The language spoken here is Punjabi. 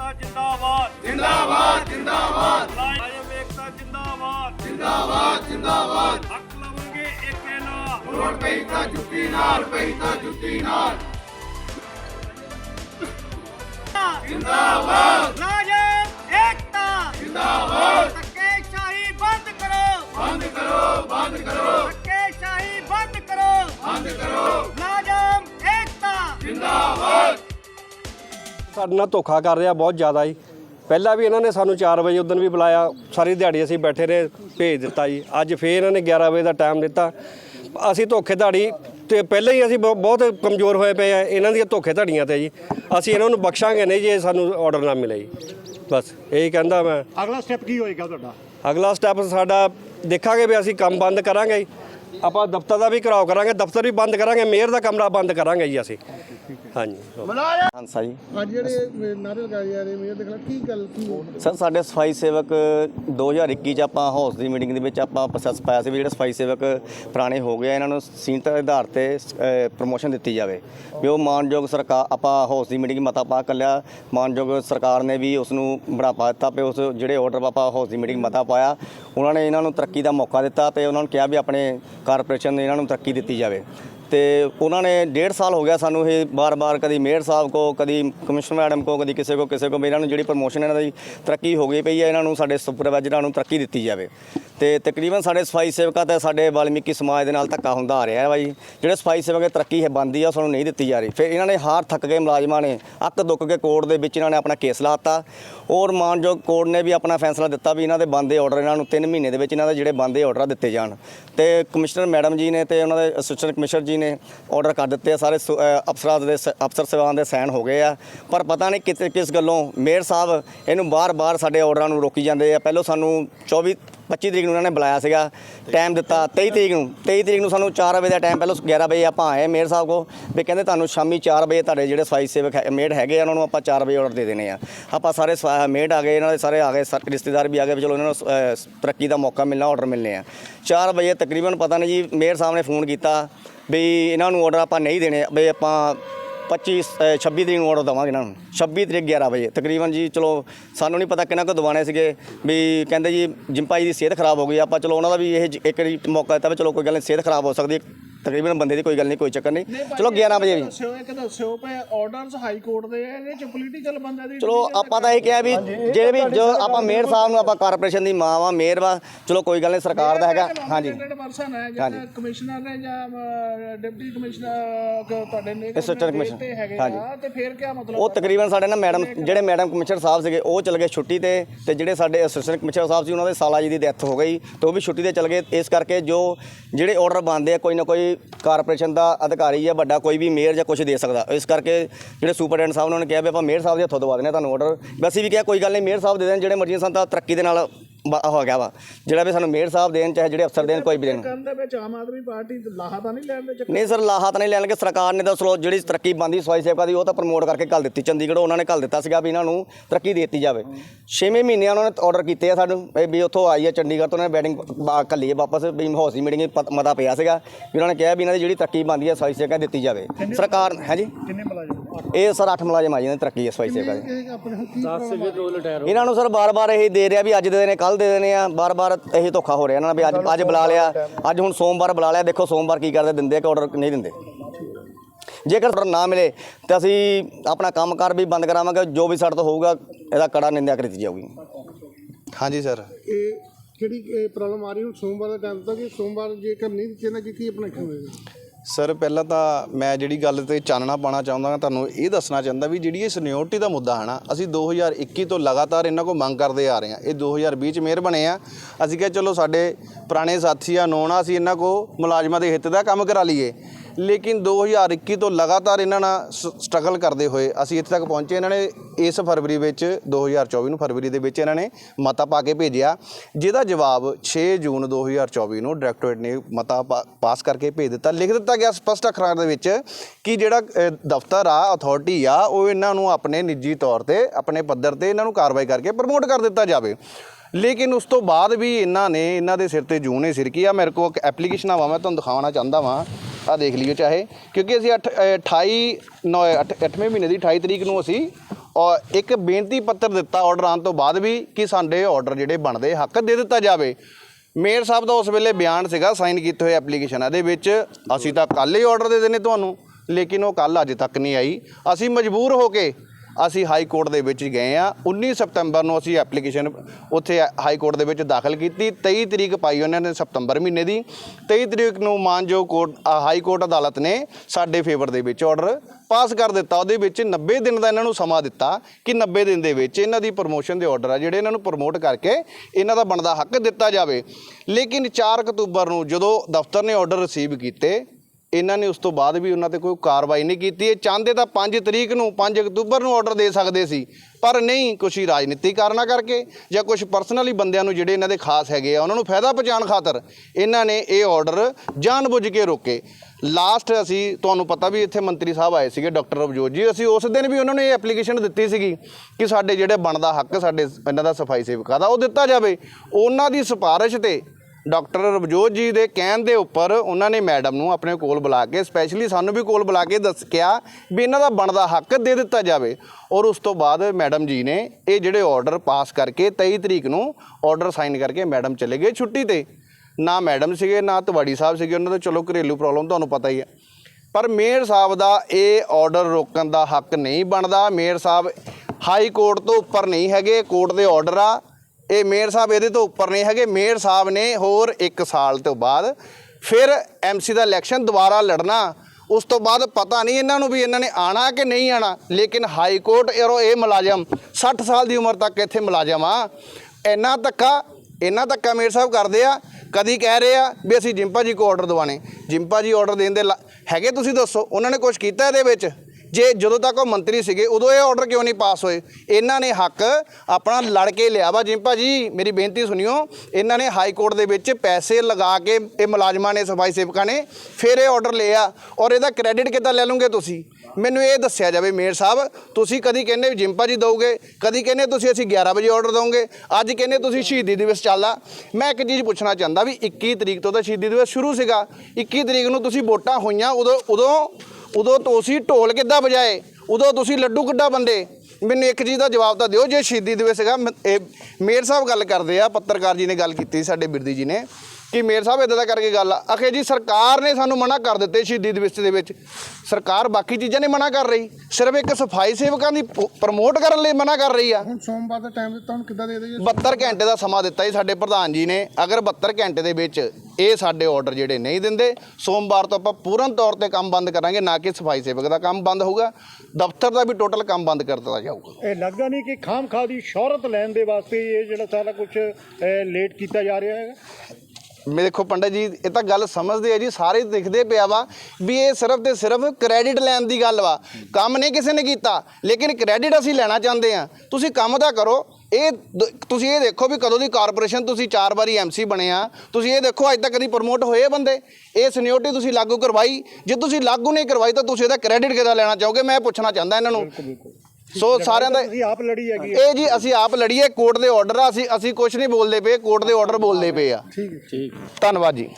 ਏਕਤਾ ਜਿੰਦਾਬਾਦ। ਜਿੰਦਾਬਾਦ ਜਿੰਦਾਬਾਦ। ਮੁਲਾਜ਼ਮ ਏਕਤਾ ਜਿੰਦਾਬਾਦ। ਜਿੰਦਾਬਾਦ ਜਿੰਦਾਬਾਦ। ਹੱਕ ਲਵਾਂਗੇ ਏਕੇ ਨਾਲ। ਵੋਟ ਪਈ ਤਾਂ ਜੁੱਤੀ ਨਾਲ ਪਈ ਤਾਂ ਜੁੱਤੀ ਨਾਲ। ਜਿੰਦਾਬਾਦ। ਸਾਡੇ ਨਾਲ ਧੋਖਾ ਕਰ ਰਿਹਾ ਬਹੁਤ ਜ਼ਿਆਦਾ ਜੀ। ਪਹਿਲਾਂ ਵੀ ਇਹਨਾਂ ਨੇ ਸਾਨੂੰ 4 ਵਜੇ ਉਦੋਂ ਵੀ ਬੁਲਾਇਆ ਸਾਰੀ ਦਿਹਾੜੀ ਅਸੀਂ ਬੈਠੇ ਰਹੇ ਭੇਜ ਦਿੱਤਾ ਜੀ। ਅੱਜ ਫੇਰ ਇਹਨਾਂ ਨੇ 11 ਵਜੇ ਦਾ ਟਾਈਮ ਦਿੱਤਾ। ਅਸੀਂ ਧੋਖੇ ਧਾੜੀ ਤੇ ਪਹਿਲਾਂ ਹੀ ਅਸੀਂ ਬਹੁ- ਬਹੁਤ ਕਮਜ਼ੋਰ ਹੋਏ ਪਏ ਆ ਇਹਨਾਂ ਦੀਆਂ ਧੋਖੇ ਧਾੜੀਆਂ ਤੇ ਜੀ। ਅਸੀਂ ਇਹਨਾਂ ਨੂੰ ਬਖਸ਼ਾਂਗੇ ਨਹੀਂ ਜੇ ਸਾਨੂੰ ਆਰਡਰ ਨਾ ਮਿਲੇ ਜੀ। ਬਸ ਇਹੀ ਕਹਿੰਦਾ ਮੈਂ। ਅਗਲਾ ਸਟੈਪ ਕੀ ਹੋਏਗਾ ਤੁਹਾਡਾ? ਅਗਲਾ ਸਟੈਪ ਸਾਡਾ ਦੇਖਾਂਗੇ ਵੀ ਅਸੀਂ ਕੰਮ ਬੰਦ ਕਰਾਂਗੇ ਜੀ। ਆਪਾਂ ਦਫ਼ਤਰ ਦਾ ਵੀ ਘਰਾਓ ਕਰਾਂਗੇ ਦਫ਼ਤਰ ਵੀ ਬੰਦ ਕਰਾਂਗੇ ਮੇਅਰ ਦਾ ਕਮਰਾ ਬੰਦ ਕਰਾਂਗੇ ਜੀ ਅਸੀਂ। ਹਾਂਜੀ ਹੰਸਾ ਜੀ। ਅੱਜ ਜਿਹੜੇ ਨਾਰੇ ਲਗਾਏ ਜਾ ਰਹੇ ਮੇਅਰ ਦੇ ਖਿਲਾਫ ਕੀ ਗੱਲ ਕੀ ਹੈ ਸਰ ਸਾਡੇ ਸਫ਼ਾਈ ਸੇਵਕ 2021 ਚ ਆਪਾਂ ਹਾਊਸ ਦੀ ਮੀਟਿੰਗ ਦੇ ਵਿੱਚ ਆਪਾਂ ਪ੍ਰੋਸੈਸ ਪਾਇਆ ਸੀ ਵੀ ਜਿਹੜੇ ਸਫ਼ਾਈ ਸੇਵਕ ਪੁਰਾਣੇ ਹੋ ਗਏ ਇਹਨਾਂ ਨੂੰ ਸੀਨੀਅਰ ਦੇ ਆਧਾਰ ਤੇ ਪ੍ਰਮੋਸ਼ਨ ਦਿੱਤੀ ਜਾਵੇ। ਵੀ ਉਹ ਮਾਨਯੋਗ ਸਰਕਾਰ ਆਪਾਂ ਹਾਊਸ ਦੀ ਮੀਟਿੰਗ ਮਤਾ ਪਾ ਕੱਲਿਆ ਮਾਨਯੋਗ ਸਰਕਾਰ ਨੇ ਵੀ ਉਸ ਨੂੰ ਬੜਾਪਾ ਦਿੱਤਾ ਤੇ ਉਸ ਜਿਹੜੇ ਆਰਡਰ ਆਪਾਂ ਹਾਊਸ ਦੀ ਮੀਟਿੰਗ ਮਤਾ ਪਾਇਆ ਉਹਨਾਂ ਨੇ ਇਹਨਾਂ ਨੂੰ ਤਰੱਕੀ ਦਾ ਮੌਕਾ ਦਿੱਤਾ ਤੇ ਉਹਨਾਂ ਨੂੰ ਕਿਹਾ ਵੀ ਆਪਣੇ ਕਾਰਪੋਰੇਸ਼ਨ ਨੇ ਇਹਨਾਂ ਨੂੰ ਤਰੱਕੀ ਦਿੱਤੀ ਜਾਵੇ। ਤੇ ਉਹਨਾਂ ਨੇ ਡੇਢ ਸਾਲ ਹੋ ਗਿਆ ਸਾਨੂੰ ਇਹ ਬਾਰ-ਬਾਰ ਕਦੀ ਮੇਅਰ ਸਾਹਿਬ ਕੋ, ਕਦੀ ਕਮਿਸ਼ਨਰ ਮੈਡਮ ਕੋ, ਕਦੀ ਕਿਸੇ ਕੋ ਕਿਸੇ ਕੋ, ਵੀ ਇਹਨਾਂ ਨੂੰ ਜਿਹੜੀ ਪ੍ਰਮੋਸ਼ਨ ਇਹਨਾਂ ਦੀ ਤਰੱਕੀ ਹੋ ਗਈ ਪਈ ਹੈ, ਇਹਨਾਂ ਨੂੰ ਸਾਡੇ ਸੁਪਰਵਾਈਜ਼ਰਾਂ ਨੂੰ ਤਰੱਕੀ ਦਿੱਤੀ ਜਾਵੇ। ਤੇ ਤਕਰੀਬਨ ਸਾਡੇ ਸਫ਼ਾਈ ਸੇਵਕਾਂ ਤੇ ਸਾਡੇ ਵਾਲਮੀਕੀ ਸਮਾਜ ਦੇ ਨਾਲ ਧੱਕਾ ਹੁੰਦਾ ਆ ਰਿਹਾ ਹੈ ਬਾਈ। ਜਿਹੜੇ ਸਫ਼ਾਈ ਸੇਵਕ ਦੀ ਤਰੱਕੀ ਹੈ, ਬੰਦੀ ਆ ਉਹ ਸਾਨੂੰ ਨਹੀਂ ਦਿੱਤੀ ਜਾ ਰਹੀ। ਫਿਰ ਇਹਨਾਂ ਨੇ ਹਾਰ ਥੱਕ ਗਏ ਮੁਲਾਜ਼ਮਾਂ ਨੇ, ਅੱਕ ਦੁੱਕ ਕੇ ਕੋਰਟ ਦੇ ਵਿੱਚ ਇਹਨਾਂ ਨੇ ਆਪਣਾ ਕੇਸ ਲਾਤਾ ਔਰ ਮਾਨਯੋਗ ਕੋਰਟ ਨੇ ਵੀ ਆਪਣਾ ਫੈਸਲਾ ਦਿੱਤਾ ਵੀ ਇਹਨਾਂ ਦੇ ਬੰਦੇ ਆਰਡਰ ਇਹਨਾਂ ਨੂੰ 3 ਮਹੀਨੇ ਦੇ ਵਿੱਚ ਇਹਨਾਂ ਦੇ ਜਿਹੜੇ ਬੰਦੇ ਆਰਡਰ ਦਿੱਤੇ ਜਾਣ। ਤੇ ਕਮਿਸ਼ਨਰ ਮੈਡਮ ਜੀ ਨੇ ਤੇ ਉਹਨਾਂ ਦੇ ਅਸਿਸਟੈਂਟ ਕਮਿਸ਼ਨਰ ਜੀ ਨੇ ਆਰਡਰ ਕਰ ਦਿੱਤੇ ਆ ਸਾਰੇ ਸੁ- ਅ, ਅਫਸਰਾਂ ਦੇ ਸ- ਅਫਸਰ ਸੇਵਾਵਾਂ ਦੇ ਸਾਈਨ ਹੋ ਗਏ ਆ। ਪਰ ਪਤਾ ਨਹੀਂ ਕਿਤੇ ਕਿਸ ਗੱਲੋਂ ਮੇਅਰ ਸਾਹਿਬ ਇਹਨੂੰ ਬਾਰ-ਬਾਰ ਸਾਡੇ ਆਰਡਰਾਂ ਨੂੰ ਰੋਕੀ ਜਾਂਦੇ ਆ। ਪਹਿਲਾਂ ਸਾਨੂੰ 24 25 ਤਰੀਕ ਨੂੰ ਇਹਨਾਂ ਨੇ ਬੁਲਾਇਆ ਸੀਗਾ ਟਾਈਮ ਦਿੱਤਾ 23 ਤਰੀਕ ਨੂੰ 23 ਤਰੀਕ ਨੂੰ ਸਾਨੂੰ 4 ਵਜੇ ਦਾ ਟਾਈਮ ਪਹਿਲਾਂ 11 ਵਜੇ ਆਪਾਂ ਆਏ ਮੇਅਰ ਸਾਹਿਬ ਕੋ ਵੀ ਕਹਿੰਦੇ ਤੁਹਾਨੂੰ ਸ਼ਾਮੀ 4 ਵਜੇ ਤੁਹਾਡੇ ਜਿਹੜੇ ਸਫ਼ਾਈ ਸੇਵਕ ਹੈ- ਮੇਡ ਹੈਗੇ ਆ, ਉਹਨਾਂ ਨੂੰ ਆਪਾਂ 4 ਵਜੇ ਆਰਡਰ ਦੇ ਦੇਣੇ ਆ। ਆਪਾਂ ਸਾਰੇ ਸਫਾ- ਮੇਡ ਆ ਗਏ, ਇਹਨਾਂ ਦੇ ਸਾਰੇ ਆ ਗਏ ਸਰ ਰਿਸ਼ਤੇਦਾਰ ਵੀ ਆ ਗਏ ਵੀ ਚਲੋ ਇਹਨਾਂ ਨੂੰ ਤਰੱਕੀ ਦਾ ਮੌਕਾ ਮਿਲਣਾ ਆਰਡਰ ਮਿਲਨੇ ਆ। 4 ਵਜੇ ਤਕਰੀਬਨ ਪਤਾ ਨਹੀਂ ਜੀ ਮੇਅਰ ਸਾਹਿਬ ਨੇ ਫੋਨ ਕੀਤਾ ਵੀ ਇਹਨਾਂ ਨੂੰ ਆਰਡਰ ਆਪਾਂ ਨਹੀਂ ਦੇਣੇ, ਵੀ ਆਪਾਂ 25 ਅ, 26 ਤਰੀਕ ਨੂੰ ਆਰਡਰ ਦਵਾਂਗੇ ਇਹਨਾਂ ਨੂੰ। 26 ਤਰੀਕ 11 ਵਜੇ। ਤਕਰੀਬਨ ਜੀ ਚਲੋ ਸਾਨੂੰ ਨਹੀਂ ਪਤਾ ਕਿੰਨਾ ਕੁ ਦਵਾਣੇ ਸੀਗੇ ਵੀ ਕਹਿੰਦੇ ਜੀ ਜਿੰਪਾਈ ਦੀ ਸਿਹਤ ਖਰਾਬ ਹੋ ਗਈ। ਆਪਾਂ ਚਲੋ ਉਹਨਾਂ ਦਾ ਵੀ ਇਹ ਜ- ਇੱਕ ਵਾਰੀ ਮੌਕਾ ਦਿੱਤਾ ਵੀ ਚਲੋ ਕੋਈ ਗੱਲ ਨਹੀਂ ਸਿਹਤ ਖਰਾਬ ਹੋ ਸਕਦੀ ਹੈ। ਤਕਰੀਬਨ ਬੰਦੇ ਦੀ ਕੋਈ ਗੱਲ ਨਹੀਂ ਕੋਈ ਚੱਕਰ ਨਹੀਂ। ਚਲੋ 11 ਵਜੇ ਵੀ। ਦੱਸਿਓ ਇੱਕ ਦੱਸਿਓ ਪਏ ਆਰਡਰਸ ਹਾਈ ਕੋਰਟ ਦੇ ਆ, ਇਹਦੇ ਚ ਪੋਲੀਟੀਕਲ ਬੰਦੇ ਦੀ ਚਲੋ ਆਪਾਂ ਤਾਂ ਇਹ ਕਿਹਾ ਵੀ ਜਿਹੜੇ ਵੀ ਜੋ ਆਪਾਂ ਮੇਅਰ ਸਾਹਿਬ ਨੂੰ ਆਪਾਂ ਕਾਰਪੋਰੇਸ਼ਨ ਦੀ ਮਾਂ ਵਾ ਮੇਅਰ ਵਾ ਚਲੋ ਕੋਈ ਗੱਲ ਨਹੀਂ ਸਰਕਾਰ ਦਾ ਹੈਗਾ। ਹਾਂਜੀ। ਪਰਸਨ ਹੈ ਜਾਂ ਕਮਿਸ਼ਨਰ ਨੇ ਜਾਂ ਡਿਪਟੀ ਕਮਿਸ਼ਨਰ ਤੁਹਾਡੇ ਨੇ Assistant commissioner, ਤੇ ਹੈਗੇ ਹਾਂਜੀ। ਆ ਤੇ ਫਿਰ ਕੀ ਮਤਲਬ ਉਹ ਤਕਰੀਬਨ ਸਾਡੇ ਨਾ ਮੈਡਮ ਜਿਹੜੇ ਮੈਡਮ ਕਮਿਸ਼ਨਰ ਸਾਹਿਬ ਸੀਗੇ ਉਹ ਚਲ ਗਏ ਛੁੱਟੀ ਤੇ ਤੇ ਜਿਹੜੇ ਸਾਡੇ ਅਸਿਸਟੈਂਟ ਕਮਿਸ਼ਨਰ ਸਾਹਿਬ ਸੀ ਉਹਨਾਂ ਦੇ ਸਾਲਾ ਜੀ ਦੀ ਡੈਥ ਹੋ ਗਈ ਤੇ ਉਹ ਵੀ ਛੁੱਟੀ ਤੇ ਚਲ ਗਏ। ਇਸ ਕਰਕੇ ਜੋ ਜਿਹੜੇ ਆਰਡਰ ਬਣਦੇ ਆ ਕੋਈ ਨਾ ਕੋਈ ਕਾਰਪੋਰੇਸ਼ਨ ਦਾ ਅਧਿਕਾਰੀ ਜਾਂ ਵੱਡਾ ਕੋਈ ਵੀ ਮੇਅਰ ਜਾਂ ਕੁਝ ਦੇ ਸਕਦਾ। ਇਸ ਕਰਕੇ ਜਿਹੜੇ ਸੁਪਰਡੈਂਟ ਸਾਹਿਬ ਉਹਨਾਂ ਨੇ ਕਿਹਾ ਵੀ ਆਪਾਂ ਮੇਅਰ ਸਾਹਿਬ ਦੇ ਹੱਥੋਂ ਦਵਾ ਦਿੰਦੇ ਹਾਂ ਤੁਹਾਨੂੰ ਆਰਡਰ ਵੈਸੇ ਵੀ ਕਿਹਾ ਕੋਈ ਗੱਲ ਨਹੀਂ, ਮੇਅਰ ਸਾਹਿਬ ਦੇ ਦੇਣ, ਜਿਹੜੇ ਮਰਜ਼ੀ ਸੰਤਾ ਤਰੱਕੀ ਦੇ ਨਾਲ ਬ- ਹੋ ਗਿਆ ਵਾ। ਜਿਹੜਾ ਵੀ ਸਾਨੂੰ ਮੇਅਰ ਸਾਹਿਬ ਦੇਣ ਚਾਹੇ ਜਿਹੜੇ ਅਫਸਰ ਦੇਣ ਕੋਈ ਵੀ ਦੇਣ। ਕਰਨ ਦੇ ਵਿੱਚ ਆਮ ਆਦਮੀ ਪਾਰਟੀ ਲਾਹਾ ਤਾਂ ਨਹੀਂ ਲੈਣ ਦੇ ਚੱਕਰ। ਨਹੀਂ ਸਰ ਲਾਹਾ ਤਾਂ ਨਹੀਂ ਲੈਣਗੇ। ਸਰਕਾਰ ਨੇ ਤਾਂ ਚਲੋ ਜਿਹੜੀ ਤਰੱਕੀ ਬੰਦੀ ਸਫ਼ਾਈ ਸੇਵਕਾਂ ਦੀ ਉਹ ਤਾਂ ਪ੍ਰਮੋਟ ਕਰਕੇ ਕੱਲ ਦਿੱਤੀ। ਚੰਡੀਗੜ੍ਹ ਉਹਨਾਂ ਨੇ ਕੱਲ ਦਿੱਤਾ ਸੀਗਾ ਵੀ ਇਹਨਾਂ ਨੂੰ ਤਰੱਕੀ ਦੇ ਦਿੱਤੀ ਜਾਵੇ। ਛੇਵੇਂ ਮਹੀਨੇ ਉਹਨਾਂ ਨੇ ਆਰਡਰ ਕੀਤੇ ਆ ਸਾਨੂੰ ਇਹ ਵੀ ਉੱਥੋਂ ਆਈ ਹੈ ਚੰਡੀਗੜ੍ਹ ਤੋਂ ਉਹਨਾਂ ਨੇ ਬੈਟਿੰਗ ਕੱਲੀ ਹੈ ਵਾਪਸ ਵੀ ਹੌਸੀ ਮੀਟਿੰਗ ਮਤਾ ਪਿਆ ਸੀਗਾ। ਵੀ ਉਹਨਾਂ ਨੇ ਕਿਹਾ ਵੀ ਇਹਨਾਂ ਦੀ ਜਿਹੜੀ ਤਰੱਕੀ ਬੰਦੀ ਹੈ ਸਫ਼ਾਈ ਸੇਵਕਾਂ ਦੀ ਦਿੱਤੀ ਜਾਵੇ। ਸਰਕਾਰ ਹੈ ਜੀ? ਕਿੰਨੇ ਮੁਲਾਜ਼ਮ? ਇਹ ਸਰ 8 ਮੁਲਾਜ਼ਮ ਆ ਜੀ ਇਹਨਾਂ ਦੀ ਤਰੱਕੀ ਹੈ ਸਫ਼ਾਈ ਸੇਵਕਾਂ ਦੀ ਇਹ ਆਪਣੇ ਹੁਣ ਕੀ problem ਇਹਨਾਂ ਨੂੰ ਸਰ ਬਾਰ-ਬਾਰ ਇਹੀ ਦੇ ਰਿਹਾ ਵੀ ਅੱਜ ਦੇ ਦੇਣੇ ਕੱਲ ਦੇ ਦੇਣੇ ਆ ਬਾਰ-ਬਾਰ ਇਹੀ ਧੋਖਾ ਹੋ ਰਿਹਾ ਇਹਨਾਂ ਨਾਲ ਵੀ ਅੱਜ ਅੱਜ ਬੁਲਾ ਲਿਆ ਅੱਜ ਹੁਣ ਸੋਮਵਾਰ ਬੁਲਾ ਲਿਆ ਦੇਖੋ ਸੋਮਵਾਰ ਕੀ ਕਰਦੇ ਦਿੰਦੇ ਆ ਕਿ ਆਰਡਰ ਨਹੀਂ ਦਿੰਦੇ। ਜੇਕਰ ਆਰਡਰ ਨਾ ਮਿਲੇ ਤਾਂ ਅਸੀਂ ਆਪਣਾ ਕੰਮਕਾਰ ਵੀ ਬੰਦ ਕਰਾਵਾਂਗੇ ਜੋ ਵੀ ਸਾਡੇ ਤੋਂ ਹੋਊਗਾ ਇਹਦਾ ਕੜਾ ਨਿੰਦਿਆ ਕੀਤੀ ਜਾਊਗੀ। ਹਾਂਜੀ ਸਰ। ਇਹ ਕਿਹੜੀ ਪ੍ਰੋਬਲਮ ਆ ਰਹੀ ਹੁਣ ਸੋਮਵਾਰ ਦਾ ਟਾਈਮ ਦਿੱਤਾ ਕਿ ਸੋਮਵਾਰ ਜੇਕਰ ਨਹੀਂ ਦਿੱਤੇ ਨਾ ਕਿ ਕੀ ਆਪਣਾ ਕੀ ਹੋਏਗਾ? ਸਰ, ਪਹਿਲਾਂ ਤਾਂ ਮੈਂ ਜਿਹੜੀ ਗੱਲ ਤੇ ਚਾਨਣਾ ਪਾਣਾ ਚਾਹੁੰਦਾ, ਤੁਹਾਨੂੰ ਇਹ ਦੱਸਣਾ ਚਾਹੁੰਦਾ ਵੀ ਜਿਹੜੀ ਇਹ ਸੀਨੀਅਰਟੀ ਦਾ ਮੁੱਦਾ ਹੈ ਨਾ, ਅਸੀਂ 2021 ਤੋਂ ਲਗਾਤਾਰ ਇਹਨਾਂ ਕੋਲ ਮੰਗ ਕਰਦੇ ਆ ਰਹੇ ਹਾਂ। ਇਹ 2020 ਚ ਮੇਅਰ ਬਣੇ ਆ। ਅਸੀਂ ਕਿਹਾ, ਚਲੋ ਸਾਡੇ ਪੁਰਾਣੇ ਸਾਥੀ ਆ ਨੋਨ ਅਸੀਂ ਇਹਨਾਂ ਕੋ ਮੁਲਾਜ਼ਮਾਂ ਦੇ ਹਿੱਤ ਦਾ ਕੰਮ ਕਰਾ ਲਈਏ। ਲੇਕਿਨ 2021 ਤੋਂ ਲਗਾਤਾਰ ਇਹਨਾਂ ਨਾਲ ਸਟਰਗਲ ਕਰਦੇ ਹੋਏ ਅਸੀਂ ਇੱਥੇ ਤੱਕ ਪਹੁੰਚੇ। ਇਹਨਾਂ ਨੇ ਇਸ ਫਰਵਰੀ ਵਿੱਚ 2024 ਨੂੰ ਫਰਵਰੀ ਦੇ ਵਿੱਚ ਇਹਨਾਂ ਨੇ ਮਤਾ ਪਾ ਕੇ ਭੇਜਿਆ। ਜਿਹਦਾ ਜਵਾਬ 6 ਜੂਨ 2024 ਨੂੰ ਡਾਇਰੈਕਟੋਰੇਟ ਨੇ ਮਤਾ ਪਾਸ ਕਰਕੇ ਭੇਜ ਦਿੱਤਾ। ਲਿਖ ਦਿੱਤਾ ਗਿਆ ਸਪਸ਼ਟ ਅੱਖਰਾਂ ਦੇ ਵਿੱਚ ਕਿ ਜਿਹੜਾ ਦਫ਼ਤਰ ਆ ਅਥਾਰਟੀ ਆ, ਉਹ ਇਹਨਾਂ ਨੂੰ ਆਪਣੇ ਨਿੱਜੀ ਤੌਰ ਤੇ, ਆਪਣੇ ਪੱਧਰ ਤੇ ਇਹਨਾਂ ਨੂੰ ਕਾਰਵਾਈ ਕਰਕੇ ਪ੍ਰਮੋਟ ਕਰ ਦਿੱਤਾ ਜਾਵੇ। ਲੇਕਿਨ ਉਸ ਤੋਂ ਬਾਅਦ ਵੀ ਇਹਨਾਂ ਨੇ, ਇਹਨਾਂ ਦੇ ਸਿਰ ਤੇ ਜੂਨੇ ਸਿਰ ਕੀ ਆ ਮੇਰੇ ਕੋਲ ਇੱਕ ਐਪਲੀਕੇਸ਼ਨ ਆਵਾ, ਮੈਂ ਤੁਹਾਨੂੰ ਦਿਖਾਉਣਾ ਚਾਹੁੰਦਾ ਵਾਂ। ਆ ਦੇਖ ਲਿਓ ਚਾਹੇ, ਕਿਉਂਕਿ ਅਸੀਂ 8 28 9 8ਵੇਂ ਮਹੀਨੇ ਦੀ 28 ਤਰੀਕ ਨੂੰ ਅਸੀਂ ਔਰ ਇੱਕ ਬੇਨਤੀ ਪੱਤਰ ਦਿੱਤਾ ਆਰਡਰ ਆਉਣ ਤੋਂ ਬਾਅਦ ਵੀ ਕਿ ਸਾਡੇ ਆਰਡਰ ਜਿਹੜੇ ਬਣਦੇ, ਹੱਕ ਦੇ ਦਿੱਤਾ ਜਾਵੇ। ਮੇਅਰ ਸਾਹਿਬ ਦਾ ਉਸ ਵੇਲੇ ਬਿਆਨ ਸੀਗਾ ਸਾਈਨ ਕੀਤੇ ਹੋਏ ਐਪਲੀਕੇਸ਼ਨਾਂ ਦੇ ਵਿੱਚ, ਅਸੀਂ ਤਾਂ ਕੱਲ੍ਹ ਹੀ ਆਰਡਰ ਦੇ ਦੇਣੇ ਤੁਹਾਨੂੰ, ਲੇਕਿਨ ਉਹ ਕੱਲ ਅੱਜ ਤੱਕ ਨਹੀਂ ਆਈ। ਅਸੀਂ ਮਜਬੂਰ ਹੋ ਕੇ ਅਸੀਂ ਹਾਈ ਕੋਰਟ ਦੇ ਵਿੱਚ ਗਏ ਆ 19 ਸਤੰਬਰ ਨੂੰ ਅਸੀਂ ਐਪਲੀਕੇਸ਼ਨ ਉੱਥੇ ਹਾਈ ਕੋਰਟ ਦੇ ਵਿੱਚ ਦਾਖਲ ਕੀਤੀ। 23 ਤਰੀਕ ਪਾਈ ਉਹਨਾਂ ਨੇ ਸਤੰਬਰ ਮਹੀਨੇ ਦੀ। 23 ਤਰੀਕ ਨੂੰ ਮਾਨਯੋਗ ਕੋਰਟ ਹਾਈ ਕੋਰਟ ਅਦਾਲਤ ਨੇ ਸਾਡੇ ਫੇਵਰ ਦੇ ਵਿੱਚ ਆਰਡਰ ਪਾਸ ਕਰ ਦਿੱਤਾ। ਉਹਦੇ ਵਿੱਚ 90 ਦਿਨ ਦਾ ਇਹਨਾਂ ਨੂੰ ਸਮਾਂ ਦਿੱਤਾ ਕਿ 90 ਦਿਨ ਦੇ ਵਿੱਚ ਇਹਨਾਂ ਦੀ ਪ੍ਰਮੋਸ਼ਨ ਦੇ ਆਰਡਰ ਆ, ਜਿਹੜੇ ਇਹਨਾਂ ਨੂੰ ਪ੍ਰਮੋਟ ਕਰਕੇ ਇਹਨਾਂ ਦਾ ਬਣਦਾ ਹੱਕ ਦਿੱਤਾ ਜਾਵੇ। ਲੇਕਿਨ 4 ਅਕਤੂਬਰ ਨੂੰ ਜਦੋਂ ਦਫ਼ਤਰ ਨੇ ਆਰਡਰ ਰਿਸੀਵ ਕੀਤੇ ਇਹਨਾਂ ਨੇ ਉਸ ਤੋਂ ਬਾਅਦ ਵੀ ਉਹਨਾਂ ਤੇ ਕੋਈ ਕਾਰਵਾਈ ਨਹੀਂ ਕੀਤੀ। ਇਹ ਚਾਹੁੰਦੇ ਤਾਂ 5 ਤਰੀਕ ਨੂੰ 5 ਅਕਤੂਬਰ ਨੂੰ ਆਰਡਰ ਦੇ ਸਕਦੇ ਸੀ, ਪਰ ਨਹੀਂ, ਕੁਛ ਹੀ ਰਾਜਨੀਤਿਕ ਕਾਰਨਾਂ ਕਰਕੇ ਜਾਂ ਕੁਝ ਪਰਸਨਲੀ ਬੰਦਿਆਂ ਨੂੰ ਜਿਹੜੇ ਇਹਨਾਂ ਦੇ ਖਾਸ ਹੈਗੇ ਆ, ਉਹਨਾਂ ਨੂੰ ਫਾਇਦਾ ਪਹੁੰਚਾਉਣ ਖਾਤਰ ਇਹਨਾਂ ਨੇ ਇਹ ਆਰਡਰ ਜਾਣਬੁੱਝ ਕੇ ਰੋਕੇ। ਲਾਸਟ ਅਸੀਂ, ਤੁਹਾਨੂੰ ਪਤਾ ਵੀ ਇੱਥੇ ਮੰਤਰੀ ਸਾਹਿਬ ਆਏ ਸੀਗੇ ਡਾਕਟਰ ਰਵਜੋਤ ਜੀ, ਅਸੀਂ ਉਸ ਦਿਨ ਵੀ ਉਹਨਾਂ ਨੂੰ ਇਹ ਐਪਲੀਕੇਸ਼ਨ ਦਿੱਤੀ ਸੀਗੀ ਕਿ ਸਾਡੇ ਜਿਹੜੇ ਬਣਦਾ ਹੱਕ, ਸਾਡੇ ਇਹਨਾਂ ਦਾ ਸਫ਼ਾਈ ਸੇਵਕਾ ਦਾ, ਉਹ ਦਿੱਤਾ ਜਾਵੇ। ਉਹਨਾਂ ਦੀ ਸਿਫਾਰਿਸ਼ ਤੇ ਡਾਕਟਰ ਰਵਜੋਤ ਜੀ ਦੇ ਕਹਿਣ ਦੇ ਉੱਪਰ ਉਹਨਾਂ ਨੇ ਮੈਡਮ ਨੂੰ ਆਪਣੇ ਕੋਲ ਬੁਲਾ ਕੇ ਸਪੈਸ਼ਲੀ ਸਾਨੂੰ ਵੀ ਕੋਲ ਬੁਲਾ ਕੇ ਦੱਸ, ਕਿਹਾ ਵੀ ਇਹਨਾਂ ਦਾ ਬਣਦਾ ਹੱਕ ਦੇ ਦਿੱਤਾ ਜਾਵੇ। ਔਰ ਉਸ ਤੋਂ ਬਾਅਦ ਮੈਡਮ ਜੀ ਨੇ ਇਹ ਜਿਹੜੇ ਆਰਡਰ ਪਾਸ ਕਰਕੇ 23 ਤਰੀਕ ਨੂੰ ਆਰਡਰ ਸਾਈਨ ਕਰਕੇ ਮੈਡਮ ਚਲੇ ਗਏ ਛੁੱਟੀ ਤੇ। ਨਾ ਮੈਡਮ ਸੀਗੇ, ਨਾ ਤਵਾੜੀ ਸਾਹਿਬ ਸੀਗੇ, ਉਹਨਾਂ ਦਾ ਚਲੋ ਘਰੇਲੂ ਪ੍ਰੋਬਲਮ ਤੁਹਾਨੂੰ ਪਤਾ ਹੀ ਹੈ ਪਰ ਮੇਅਰ ਸਾਹਿਬ ਦਾ ਇਹ ਆਰਡਰ ਰੋਕਣ ਦਾ ਹੱਕ ਨਹੀਂ ਬਣਦਾ। ਮੇਅਰ ਸਾਹਿਬ ਹਾਈ ਕੋਰਟ ਤੋਂ ਉੱਪਰ ਨਹੀਂ ਹੈਗੇ। ਕੋਰਟ ਦੇ ਆਰਡਰ ਆ। ਇਹ ਮੇਅਰ ਸਾਹਿਬ ਇਹਦੇ ਤੋਂ ਉੱਪਰ ਨਹੀਂ ਹੈਗੇ। ਮੇਅਰ ਸਾਹਿਬ ਨੇ ਹੋਰ 1 ਸਾਲ ਤੋਂ ਬਾਅਦ ਫਿਰ ਐਮਸੀ ਦਾ ਇਲੈਕਸ਼ਨ ਦੁਬਾਰਾ ਲੜਨਾ। ਉਸ ਤੋਂ ਬਾਅਦ ਪਤਾ ਨਹੀਂ ਇਹਨਾਂ ਨੂੰ ਵੀ ਇਹਨਾਂ ਨੇ ਆਣਾ ਕਿ ਨਹੀਂ ਆਣਾ ਲੇਕਿਨ ਹਾਈ ਕੋਰਟ ਯਾਰੋ ਇਹ ਮੁਲਾਜ਼ਮ 60 ਸਾਲ ਦੀ ਉਮਰ ਤੱਕ ਇੱਥੇ ਮੁਲਾਜ਼ਮ ਆ। ਇੰਨਾ ਧੱਕਾ ਇੰਨਾ ਧੱਕਾ ਮੇਅਰ ਸਾਹਿਬ ਕਰਦੇ ਆ। ਕਦੀ ਕਹਿ ਰਹੇ ਆ ਵੀ ਅਸੀਂ ਜਿੰਪਾ ਜੀ ਕੋ ਆਰਡਰ ਦਵਾਣੇ ਜਿੰਪਾ ਜੀ ਆਰਡਰ ਦੇਣ ਦੇ ਲਾ- ਹੈਗੇ ਤੁਸੀਂ ਦੱਸੋ, ਉਹਨਾਂ ਨੇ ਕੁਝ ਕੀਤਾ ਇਹਦੇ ਵਿੱਚ? ਜੇ ਜਦੋਂ ਤੱਕ ਉਹ ਮੰਤਰੀ ਸੀਗੇ, ਉਦੋਂ ਇਹ ਆਰਡਰ ਕਿਉਂ ਨਹੀਂ ਪਾਸ ਹੋਏ? ਇਹਨਾਂ ਨੇ ਹੱਕ ਆਪਣਾ ਲੜ ਕੇ ਲਿਆ ਵਾ। ਜਿੰਪਾ ਜੀ ਮੇਰੀ ਬੇਨਤੀ ਸੁਣਿਓ, ਇਹਨਾਂ ਨੇ ਹਾਈ ਕੋਰਟ ਦੇ ਵਿੱਚ ਪੈਸੇ ਲਗਾ ਕੇ ਇਹ ਮੁਲਾਜ਼ਮਾਂ ਨੇ, ਸਫ਼ਾਈ ਸੇਵਕਾਂ ਨੇ, ਫਿਰ ਇਹ ਆਰਡਰ ਲਿਆ ਔਰ ਇਹਦਾ ਕ੍ਰੈਡਿਟ ਕਿੱਦਾਂ ਲੈ ਲਓਗੇ ਤੁਸੀਂ? ਮੈਨੂੰ ਇਹ ਦੱਸਿਆ ਜਾਵੇ, ਮੇਅਰ ਸਾਹਿਬ, ਤੁਸੀਂ ਕਦੀ ਕਹਿੰਦੇ ਵੀ ਜਿੰਪਾ ਜੀ ਦਓਗੇ ਕਦੀ ਕਹਿੰਦੇ ਤੁਸੀਂ ਅਸੀਂ 11 ਵਜੇ ਆਰਡਰ ਦਵਾਂਗੇ ਅੱਜ ਕਹਿੰਦੇ ਤੁਸੀਂ ਸ਼ਹੀਦੀ ਦਿਵਸ ਚੱਲਦਾ। ਮੈਂ ਇੱਕ ਚੀਜ਼ ਪੁੱਛਣਾ ਚਾਹੁੰਦਾ ਵੀ 21 ਤਰੀਕ ਤੋਂ ਤਾਂ ਸ਼ਹੀਦੀ ਦਿਵਸ ਸ਼ੁਰੂ ਸੀਗਾ। 21 ਤਰੀਕ ਨੂੰ ਤੁਸੀਂ ਵੋਟਾਂ ਹੋਈਆਂ, ਉਦੋਂ ਉਦੋਂ ਉਦੋਂ ਤੁਸੀਂ ਢੋਲ ਕਿੱਦਾਂ ਵਜਾਏ? ਉਦੋਂ ਤੁਸੀਂ ਲੱਡੂ ਕਿੱਦਾਂ ਵੰਡੇ? ਮੈਨੂੰ ਇੱਕ ਚੀਜ਼ ਦਾ ਜਵਾਬ ਤਾਂ ਦਿਓ ਜੇ ਸ਼ਹੀਦੀ ਦਿਵਸ ਹੈਗਾ ਮ- ਇਹ ਮੇਅਰ ਸਾਹਿਬ ਗੱਲ ਕਰਦੇ ਆ ਪੱਤਰਕਾਰ ਜੀ ਨੇ ਗੱਲ ਕੀਤੀ ਸਾਡੇ ਬਿਰਦੀ ਜੀ ਨੇ ਕਿ ਮੇਅਰ ਸਾਹਿਬ ਇਦਾਂ ਦਾ ਕਰਕੇ ਗੱਲ ਆ। ਅਖੇ ਜੀ ਸਰਕਾਰ ਨੇ ਸਾਨੂੰ ਮਨਾ ਕਰ ਦਿੱਤੇ ਸ਼ਹੀਦੀ ਦਿਵਸ ਦੇ ਵਿੱਚ। ਸਰਕਾਰ ਬਾਕੀ ਚੀਜ਼ਾਂ ਨੇ ਮਨਾ ਕਰ ਰਹੀ ਸਿਰਫ ਇੱਕ ਸਫ਼ਾਈ ਸੇਵਕਾਂ ਦੀ ਪ੍ਰਮੋਟ ਕਰਨ ਲਈ ਮਨਾ ਕਰ ਰਹੀ ਆ। ਹੁਣ ਸੋਮਵਾਰ ਦਾ ਟਾਈਮ ਦਿੱਤਾ ਹੁਣ ਕਿੱਦਾਂ ਦੇ ਦੇਈਏ? 72 ਘੰਟੇ ਦਾ ਸਮਾਂ ਦਿੱਤਾ ਜੀ ਸਾਡੇ ਪ੍ਰਧਾਨ ਜੀ ਨੇ। ਅਗਰ 72 ਘੰਟੇ ਦੇ ਵਿੱਚ ਇਹ ਸਾਡੇ ਆਰਡਰ ਜਿਹੜੇ ਨਹੀਂ ਦਿੰਦੇ ਸੋਮਵਾਰ ਤੋਂ ਆਪਾਂ ਪੂਰਨ ਤੌਰ ਤੇ ਕੰਮ ਬੰਦ ਕਰਾਂਗੇ ਨਾ ਕਿ ਸਫ਼ਾਈ ਸੇਵਕ ਦਾ ਕੰਮ ਬੰਦ ਹੋਊਗਾ ਦਫ਼ਤਰ ਦਾ ਵੀ ਟੋਟਲ ਕੰਮ ਬੰਦ ਕਰ ਦਿੱਤਾ ਜਾਊਗਾ। ਇਹ ਲੱਗਦਾ ਨਹੀਂ ਕਿ ਖਾਮ ਖਾ ਦੀ ਸ਼ੌਹਰਤ ਲੈਣ ਦੇ ਵਾਸਤੇ ਇਹ ਜਿਹੜਾ ਸਾਰਾ ਕੁਝ ਲੇਟ ਕੀਤਾ ਜਾ ਰਿਹਾ ਹੈਗਾ। ਮੇਰੇ ਦੇਖੋ ਪੰਡਤ ਜੀ ਇਹ ਤਾਂ ਗੱਲ ਸਮਝਦੇ ਆ ਜੀ ਸਾਰੇ ਦਿਖਦੇ ਪਿਆ ਵਾ ਵੀ ਇਹ ਸਿਰਫ ਤੇ ਸਿਰਫ ਕ੍ਰੈਡਿਟ ਲੈਣ ਦੀ ਗੱਲ ਵਾ। ਕੰਮ ਨਹੀਂ ਕਿਸੇ ਨੇ ਕੀਤਾ ਲੇਕਿਨ ਕ੍ਰੈਡਿਟ ਅਸੀਂ ਲੈਣਾ ਚਾਹੁੰਦੇ ਆ। ਤੁਸੀਂ ਕੰਮ ਤਾਂ ਕਰੋ ਇਹ ਦ- ਤੁਸੀਂ ਇਹ ਦੇਖੋ ਵੀ ਕਦੋਂ ਦੀ ਕਾਰਪੋਰੇਸ਼ਨ ਤੁਸੀਂ ਚਾਰ ਵਾਰੀ ਐਮਸੀ ਬਣੇ ਆ। ਤੁਸੀਂ ਇਹ ਦੇਖੋ ਅੱਜ ਤੱਕ ਕਦੀ ਪ੍ਰਮੋਟ ਹੋਏ ਬੰਦੇ? ਇਹ ਸੀਨੀਅਰਟੀ ਤੁਸੀਂ ਲਾਗੂ ਕਰਵਾਈ। ਜੇ ਤੁਸੀਂ ਲਾਗੂ ਨਹੀਂ ਕਰਵਾਈ ਤਾਂ ਤੁਸੀਂ ਇਹਦਾ ਕ੍ਰੈਡਿਟ ਕਿਹਦਾ ਲੈਣਾ ਚਾਹੋਗੇ? ਮੈਂ ਪੁੱਛਣਾ ਚਾਹੁੰਦਾ ਇਹਨਾਂ ਨੂੰ। ਸੋ ਸਾਰਿਆਂ ਦਾ ਤੁਸੀਂ ਆਪ ਲੜੀ ਹੈਗੀ ਇਹ ਜੀ ਅਸੀਂ ਆਪ ਲੜੀਏ ਕੋਰਟ ਦੇ ਆਰਡਰ ਆ ਅਸੀਂ ਅਸੀਂ ਕੁਝ ਨਹੀਂ ਬੋਲਦੇ ਪਏ ਕੋਰਟ ਦੇ ਆਰਡਰ ਬੋਲਦੇ ਪਏ ਆ। ਠੀਕ ਹੈ। ਧੰਨਵਾਦ ਜੀ।